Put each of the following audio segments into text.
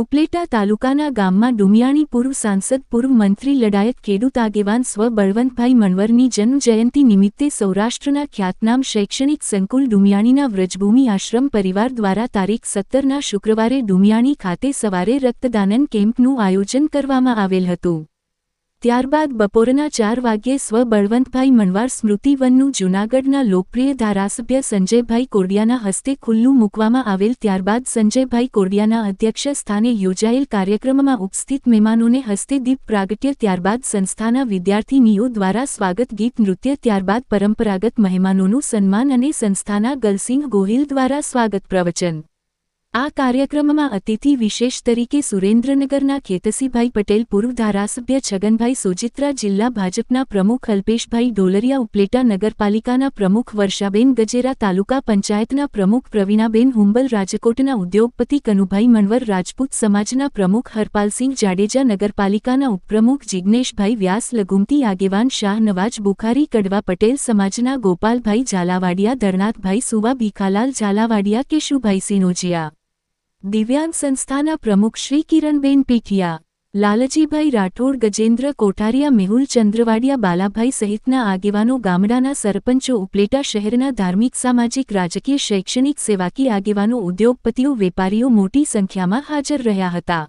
ઉપલેટા તાલુકાના ગામમાં ડુમિયાણી પૂર્વ સાંસદ, પૂર્વ મંત્રી લડાયત ખેડૂત આગેવાન સ્વ બળવંતભાઈ મણવરની જન્મજયંતિ નિમિત્તે સૌરાષ્ટ્રના ખ્યાતનામ શૈક્ષણિક સંકુલ ડુમિયાણીના વ્રજભૂમિ આશ્રમ પરિવાર દ્વારા તારીખ સત્તરના શુક્રવારે ડુમિયાણી ખાતે સવારે રક્તદાનન કેમ્પનું આયોજન કરવામાં આવેલ હતું. ત્યારબાદ બપોરના ચાર વાગ્યે સ્વ બળવંતભાઈ મણવાર સ્મૃતિવનનું જૂનાગઢના લોકપ્રિય ધારાસભ્ય સંજયભાઈ કોડિયાના હસ્તે ખુલ્લું મૂકવામાં આવેલ ત્યારબાદ સંજયભાઈ કોડિયાના અધ્યક્ષ સ્થાને યોજાયેલ કાર્યક્રમમાં ઉપસ્થિત મહેમાનોને હસ્તે દીપ પ્રાગટ્ય ત્યારબાદ સંસ્થાના વિદ્યાર્થીનીઓ દ્વારા સ્વાગત ગીત નૃત્ય ત્યારબાદ પરંપરાગત મહેમાનોનું સન્માન અને સંસ્થાના ગલસિંહ ગોહિલ દ્વારા સ્વાગત પ્રવચન. આ કાર્યક્રમમાં અતિથિ વિશેષ તરીકે સુરેન્દ્રનગરના ખેતસીભાઈ પટેલ, પૂર્વ ધારાસભ્ય છગનભાઈ સોજિત્રા, જિલ્લા ભાજપના પ્રમુખ અલ્પેશભાઈ ડોલરિયા ઉપલેટા નગરપાલિકાના પ્રમુખ વર્ષાબેન ગજેરા, તાલુકા પંચાયતના પ્રમુખ પ્રવીણાબેન હુંબલ, રાજકોટના ઉદ્યોગપતિ કનુભાઈ મણવર, રાજપૂત સમાજના પ્રમુખ હરપાલસિંહ જાડેજા, નગરપાલિકાના ઉપપ્રમુખ જિજ્ઞેશભાઈ વ્યાસ, લઘુમતી આગેવાન શાહ નવાજ બુખારી, કડવા પટેલ સમાજના ગોપાલભાઈ ઝાલાવાડિયા, ધરનાથભાઈ સુવા, ભીખાલાલ ઝાલાવાડિયા, કેશુભાઈ સિનોજિયા. દિવ્યાંગ સંસ્થાના પ્રમુખ શ્રી કિરણબેન પીઠિયા, લાલજીભાઈ રાઠોડ, ગજેન્દ્ર કોઠારિયા, મેહુલ ચંદ્રવાડિયા, બાલાભાઈ સહિતના આગેવાનો, ગામડાના સરપંચો, ઉપલેટા શહેરના ધાર્મિક, સામાજિક, રાજકીય, શૈક્ષણિક સેવાકી આગેવાનો, ઉદ્યોગપતિઓ, વેપારીઓ મોટી સંખ્યામાં હાજર રહ્યા હતા.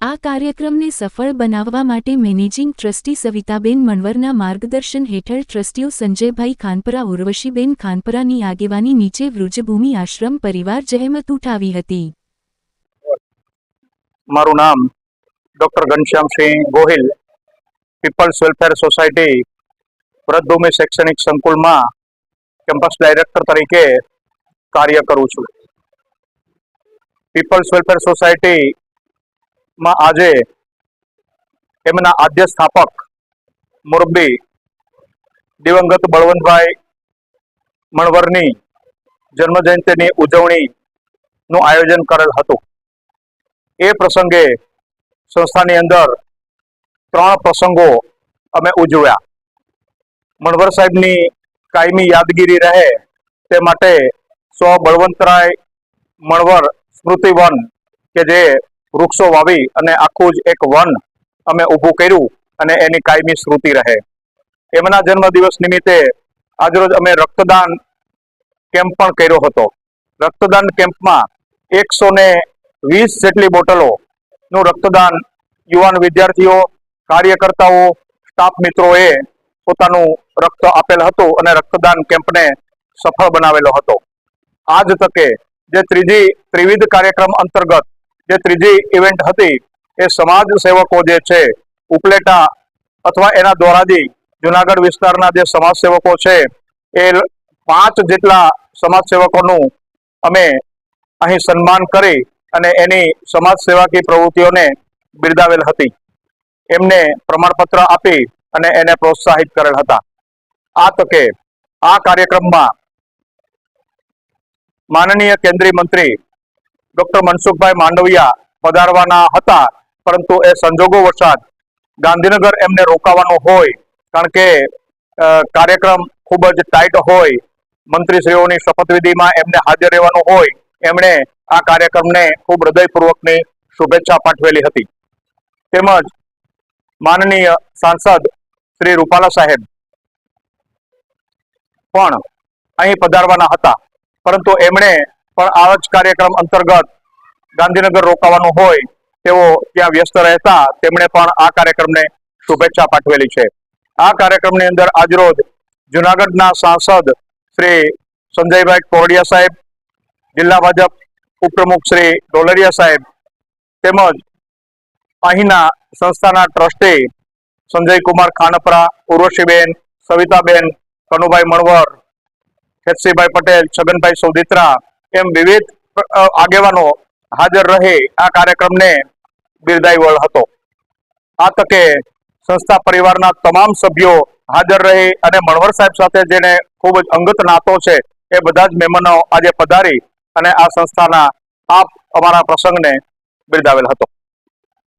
આ કાર્યક્રમને સફળ બનાવવા માટે મેનેજિંગ ટ્રસ્ટી સવિતાબેન મણવરના માર્ગદર્શન હેઠળ ટ્રસ્ટીઓ સંજયભાઈ ખાનપરા, ઉર્વશીબેન ખાનપરાની આગેવાની નીચે વૃજભૂમિ આશ્રમ પરિવાર જહેમત ઉઠાવી હતી. મારું નામ doctor Ghanshyamsinh Gohil, people's welfare society Vratbhumi શૈક્ષણિક સંકુલમાં કેમ્પસ ડાયરેક્ટર તરીકે કાર્ય કરું છું. પીપલ્સ વેલફેર સોસાયટીમાં આજે એમના આદ્ય સ્થાપક મુરબ્બી દિવંગત બળવંતભાઈ મણવરની જન્મજયંતિની ઉજવણીનું આયોજન કરેલ હતું. એ પ્રસંગે સંસ્થાની અંદર ત્રણ પ્રસંગો અમે ઉજવ્યા. મણવર સાહેબની કાયમી યાદગીરી રહે તે માટે સ્વ બળવંતરાય મણવર સ્મૃતિવન કે જે વૃક્ષો વાવી અને આખું જ એક વન અમે ઊભું કર્યું અને એની કાયમી સ્મૃતિ રહે. એમના જન્મદિવસ નિમિત્તે આજરોજ અમે રક્તદાન કેમ્પ પણ કર્યો હતો. રક્તદાન કેમ્પમાં એકસો વીસ જેટલી બોટલો નું રક્તદાન યુવાન વિદ્યાર્થીઓ, કાર્યકર્તાઓ સ્ટાફ મિત્રોએ પોતાનું રક્ત આપેલ હતું અને રક્તદાન કેમ્પને સફળ બનાવેલો હતો. આ જ તકે જે ત્રીજી ત્રિવિધ કાર્યક્રમ અંતર્ગત જે ત્રીજી ઇવેન્ટ હતી, એ સમાજ સેવકો જે છે, ઉપલેટા અથવા એના દ્વારાથી જુનાગઢ વિસ્તારના જે સમાજ સેવકો છે, એ પાંચ જેટલા સમાજ સેવકોનું અમે અહીં સન્માન કરી અને એની સમાજ સેવાકી પ્રવૃત્તિઓને બિરદાવેલ હતી. એમને પ્રમાણપત્ર આપી અને એને પ્રોત્સાહિત કરેલ હતા. આ તકે આ કાર્યક્રમમાં માનનીય કેન્દ્રીય મંત્રી ડોક્ટર મનસુખભાઈ માંડવિયા પધારવાના હતા, પરંતુ એ સંજોગો વરસાદ ગાંધીનગર એમને રોકાવાનો હોય, કારણ કે કાર્યક્રમ ખૂબ જ ટાઈટ હોય, મંત્રીશ્રીઓની શપથવિધિમાં એમને હાજર રહેવાનું હોય, એમણે આ કાર્યક્રમને ખૂબ હૃદયપૂર્વકની શુભેચ્છા પાઠવેલી હતી. તેમજ માનનીય સાંસદ શ્રી રૂપાલા સાહેબ પણ અહીં પધારવાના હતા. પરંતુ એમણે પણ આવા જ કાર્યક્રમ અંતર્ગત ગાંધીનગર રોકાવાનું હોય તેઓ ત્યાં વ્યસ્ત રહેતા તેમણે પણ આ કાર્યક્રમને શુભેચ્છા પાઠવેલી છે. આ કાર્યક્રમની અંદર આજરોજ જુનાગઢના સાંસદ શ્રી સંજયભાઈ કોરડિયા સાહેબ, જિલ્લા ભાજપ ઉપપ્રમુખ શ્રી ડોલરિયા સાહેબ તેમજ અહીંના સંસ્થાના ટ્રસ્ટી સંજયકુમાર ખાનપરા, ઉર્વશીબેન, સવિતાબેન, કનુભાઈ મણવર ખેતસીભાઈ પટેલ, છગનભાઈ સૌદિત્રા એમ વિવિધ આગેવાનો હાજર રહી આ કાર્યક્રમને બિરદાવી હતો. આ તકે સંસ્થા પરિવારના તમામ સભ્યો હાજર રહી અને મણવર સાહેબ સાથે જેને ખૂબ જ અંગત નાતો છે એ બધા જ મહેમાનો આજે પધારી અને આ સંસ્થાના આપ અમારા પ્રસંગને બિરદાવેલ હતો.